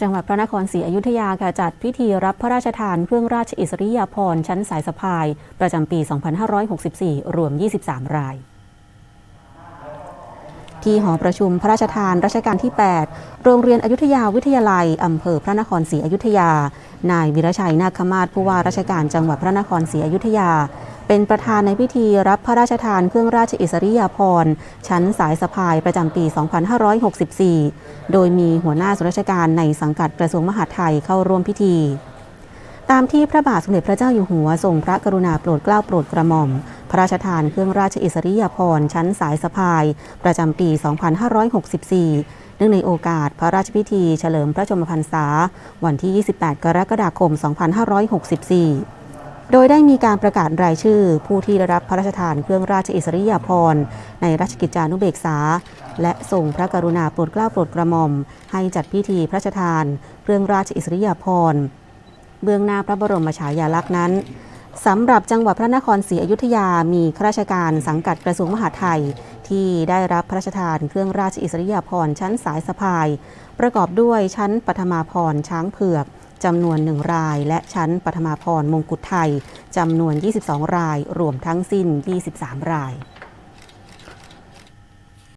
จังหวัดพระนครศรีอยุธยาค่ะจัดพิธีรับพระราชทานเครื่องราชอิสริยาภรณ์ชั้นสายสะพาย ประจำปี 2564 รวม 23 ราย ที่หอประชุมพระราชทานรัชกาลที่ 8 โรงเรียนอยุธยาวิทยาลัย อำเภอพระนครศรีอยุธยา นายวิรชัยนาคมาศผู้ว่าราชการจังหวัดพระนครศรีอยุธยา เป็นประธานในพิธีรับพระราชทานเครื่องราชอิสริยาภรณ์ชั้นสายสะพายประจำปี 2564 โดยมีหัวหน้าส่วนราชการในสังกัดกระทรวงมหาดไทยเข้าร่วมพิธี ตามที่พระบาทสมเด็จพระเจ้าอยู่หัวทรงพระกรุณาโปรดเกล้าโปรดกระหม่อม พระราชทานเครื่องราชอิสริยาภรณ์ชั้นสายสะพาย ประจำปี 2564เนื่องในโอกาสพระราชพิธีเฉลิมพระชนมพรรษา วันที่ 28 กรกฎาคม 2564 โดยได้มีการประกาศรายชื่อ ผู้ที่ได้รับพระราชทานเครื่องราชอิสริยาภรณ์ในราชกิจจานุเบกษา และทรงพระกรุณาโปรดเกล้าโปรดกระหม่อม ให้จัดพิธีพระราชทาน เครื่องราชอิสริยาภรณ์เบื้องหน้าพระบรมฉายาลักษณ์นั้นสำหรับจังหวัดพระนครศรีอยุธยามีข้าราชการสังกัดกระทรวงมหาดไทย ที่ได้รับพระราชทานเครื่องราชอิสริยาภรณ์ชั้นสายสะพาย ประกอบด้วยชั้นปฐมาภรณ์ช้างเผือก จำนวนหนึ่งราย และชั้นปฐมาภรมงกุฎไทยจำนวน 22 ราย รวมทั้งสิ้น 23 ราย